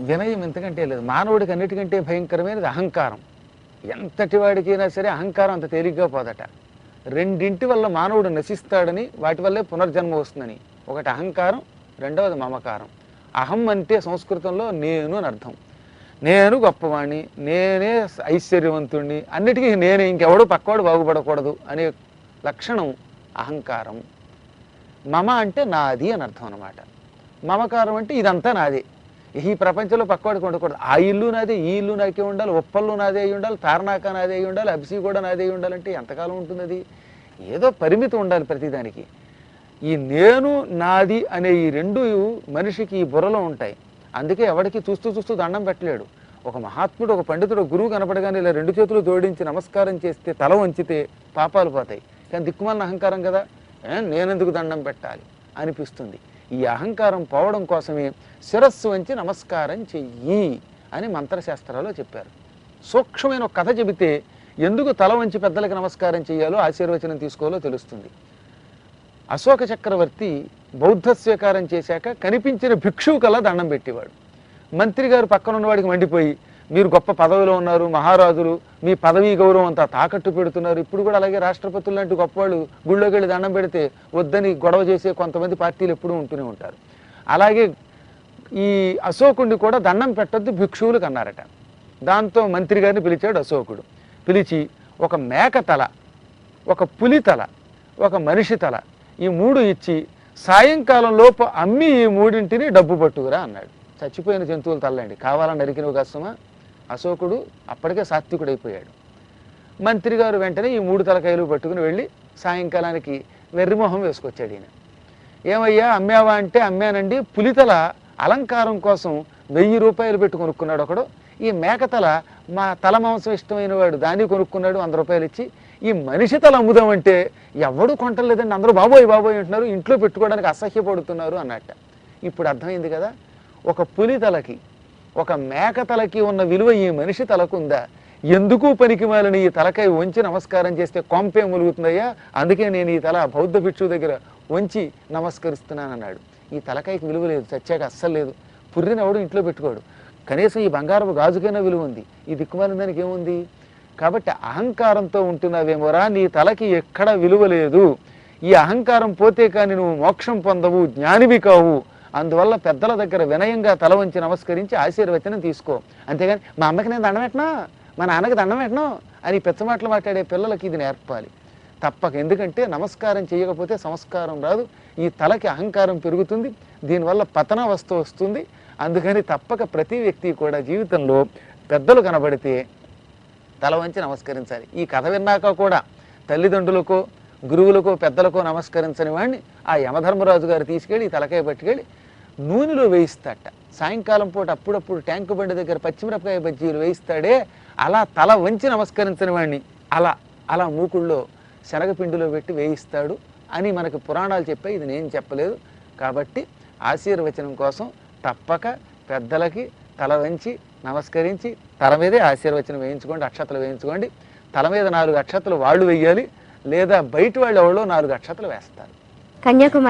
వినయం ఎంతకంటే లేదు. మానవుడికి అన్నిటికంటే భయంకరమైనది అహంకారం. ఎంతటి వాడికైనా సరే అహంకారం అంత తేలిగ్గా పోదట. రెండింటి వల్ల మానవుడు నశిస్తాడని వాటి వల్లే పునర్జన్మ వస్తుందని. ఒకటి అహంకారం రెండవది మమకారం. అహం అంటే సంస్కృతంలో నేను అని అర్థం. నేను గొప్పవాణ్ణి నేనే ఐశ్వర్యవంతుణ్ణి అన్నిటికీ నేనే ఇంకెవడు పక్కవాడు బాగుపడకూడదు అనే లక్షణం అహంకారం. మమ అంటే నాది అని అర్థం అనమాట మమకారం అంటే ఇదంతా నాదే. ఈ ప్రపంచంలో పక్కవాడికి ఉండకూడదు. ఆ ఇల్లు నాదే ఈ ఇల్లు నాకే ఉండాలి ఉప్పళ్ళు నాదే అయి ఉండాలి తారనాక నాదే అయి ఉండాలి అభిసి కూడా నాదే అయి ఉండాలంటే ఎంతకాలం ఉంటుంది అది ఏదో పరిమితి ఉండాలి ప్రతిదానికి. ఈ నేను నాది అనే ఈ రెండు మనిషికి ఈ బుర్రలో ఉంటాయి. అందుకే ఎవడికి చూస్తూ చూస్తూ దండం పెట్టలేడు. ఒక మహాత్ముడు ఒక పండితుడు గురువు కనపడగానే ఇలా రెండు చేతులు జోడించి నమస్కారం చేస్తే తల వంచితే పాపాలు పోతాయి. కానీ దిక్కుమాలిన అహంకారం కదా? ఏ, నేనెందుకు దండం పెట్టాలి? అనిపిస్తుంది. ఈ అహంకారం పోవడం కోసమే శిరస్సు వంచి నమస్కారం చెయ్యి అని మంత్రశాస్త్రాల్లో చెప్పారు. సూక్ష్మమైన ఒక కథ చెబితే ఎందుకు తల వంచి పెద్దలకు నమస్కారం చేయాలో ఆశీర్వచనం తీసుకోవాలో తెలుస్తుంది. అశోక చక్రవర్తి బౌద్ధ స్వీకారం చేశాక కనిపించిన భిక్షువు కల్లా దండం పెట్టేవాడు. మంత్రి గారు పక్కన ఉన్నవాడికి మండిపోయి మీరు గొప్ప పదవిలో ఉన్నారు మహారాజులు మీ పదవీ గౌరవం అంతా తాకట్టు పెడుతున్నారు. ఇప్పుడు కూడా అలాగే రాష్ట్రపతులు లాంటి గొప్పవాళ్ళు గుళ్ళోకి వెళ్ళి దండం పెడితే వద్దని గొడవ చేసే కొంతమంది పార్టీలు ఎప్పుడూ ఉంటూనే ఉంటారు. అలాగే ఈ అశోకుడిని కూడా దండం పెట్టొద్దు భిక్షువులకు అన్నారట దాంతో మంత్రి గారిని పిలిచాడు అశోకుడు. పిలిచి ఒక మేక తల ఒక పులి తల ఒక మనిషి తల ఈ మూడు ఇచ్చి సాయంకాలం లోపు అమ్మి ఈ మూడింటిని డబ్బు పట్టుకురా అన్నాడు. చచ్చిపోయిన జంతువులు తల్లండి కావాలని నరికినవి కష్టమా అశోకుడు అప్పటికే సాత్వికుడైపోయాడు. మంత్రి గారు వెంటనే ఈ మూడు తలకాయలు పట్టుకుని వెళ్ళి సాయంకాలానికి వెర్రిమొహం వేసుకొచ్చాడు ఈయన. ఏమయ్యా అమ్మావా అంటే అమ్మానండి పులితల అలంకారం కోసం వెయ్యి రూపాయలు పెట్టి కొనుక్కున్నాడు ఒకడు. ఈ మేకతల మా తల మాంసం ఇష్టమైన వాడు దాన్ని కొనుక్కున్నాడు వంద రూపాయలు ఇచ్చి. ఈ మనిషి తల అమ్ముదామంటే ఎవడు కొంటలేదండి అందరూ బాబోయ్ బాబోయ్ అంటున్నారు ఇంట్లో పెట్టుకోవడానికి అసహ్యపడుతున్నారు అన్నట్ట. ఇప్పుడు అర్థమైంది కదా ఒక పులి తలకి ఒక మేక తలకి ఉన్న విలువ ఈ మనిషి తలకు ఉందా ఎందుకు పనికి మాలని ఈ తలకై వంచి నమస్కారం చేస్తే కొంపే ములుగుతుందయ్యా? అందుకే నేను ఈ తల బౌద్ధ భిక్షు దగ్గర వంచి నమస్కరిస్తున్నాను అన్నాడు ఈ తలకాయకి విలువ లేదు చచ్చాక అస్సలు లేదు. పుర్రినవడు ఇంట్లో పెట్టుకోడు. కనీసం ఈ బంగారపు గాజుకైనా విలువ ఉంది. ఈ దిక్కుమాలిన దానికి ఏముంది? కాబట్టి అహంకారంతో ఉంటున్నావేమోరా? నీ తలకి ఎక్కడ విలువ లేదు. ఈ అహంకారం పోతే కానీ నువ్వు మోక్షం పొందవు జ్ఞానివి కావు. అందువల్ల పెద్దల దగ్గర వినయంగా తల వంచి నమస్కరించి ఆశీర్వచనం తీసుకో. అంతేగాని మా అమ్మకి నేను దండం పెట్టనా? మా నాన్నకి దండం పెట్టను? అని పెచ్చమాటలు మాట్లాడే పిల్లలకి ఇది నేర్పాలి. తప్పక. ఎందుకంటే నమస్కారం చేయకపోతే సంస్కారం రాదు. ఈ తలకి అహంకారం పెరుగుతుంది. దీనివల్ల పతనావస్థ వస్తుంది. అందుకని తప్పక ప్రతి వ్యక్తి కూడా జీవితంలో పెద్దలు కనబడితే తల వంచి నమస్కరించాలి. ఈ కథ విన్నాక కూడా తల్లిదండ్రులకో గురువులకో పెద్దలకో నమస్కరించని వాడిని ఆ యమధర్మరాజు గారు తీసుకెళ్ళి ఈ తలకాయ పట్టుకెళ్ళి నూనెలో వేయిస్తాట. సాయంకాలం పూట అప్పుడప్పుడు ట్యాంకు బండి దగ్గర పచ్చిమిరపకాయ బజ్జీలు వేయిస్తాడే అలా తల వంచి నమస్కరించిన వాడిని అలా అలా మూకుళ్ళో శనగపిండిలో పెట్టి వేయిస్తాడు అని మనకు పురాణాలు చెప్పాయి. ఇది నేను చెప్పలేదు. కాబట్టి ఆశీర్వచనం కోసం తప్పక పెద్దలకి తల వంచి నమస్కరించి తల మీదే ఆశీర్వచనం వేయించుకోండి అక్షతలు వేయించుకోండి. తల మీద నాలుగు అక్షతలు వాళ్ళు వేయాలి. లేదా బయట వాళ్ళు ఎవరో నాలుగు అక్షతలు వేస్తారు. కన్యాకుమారి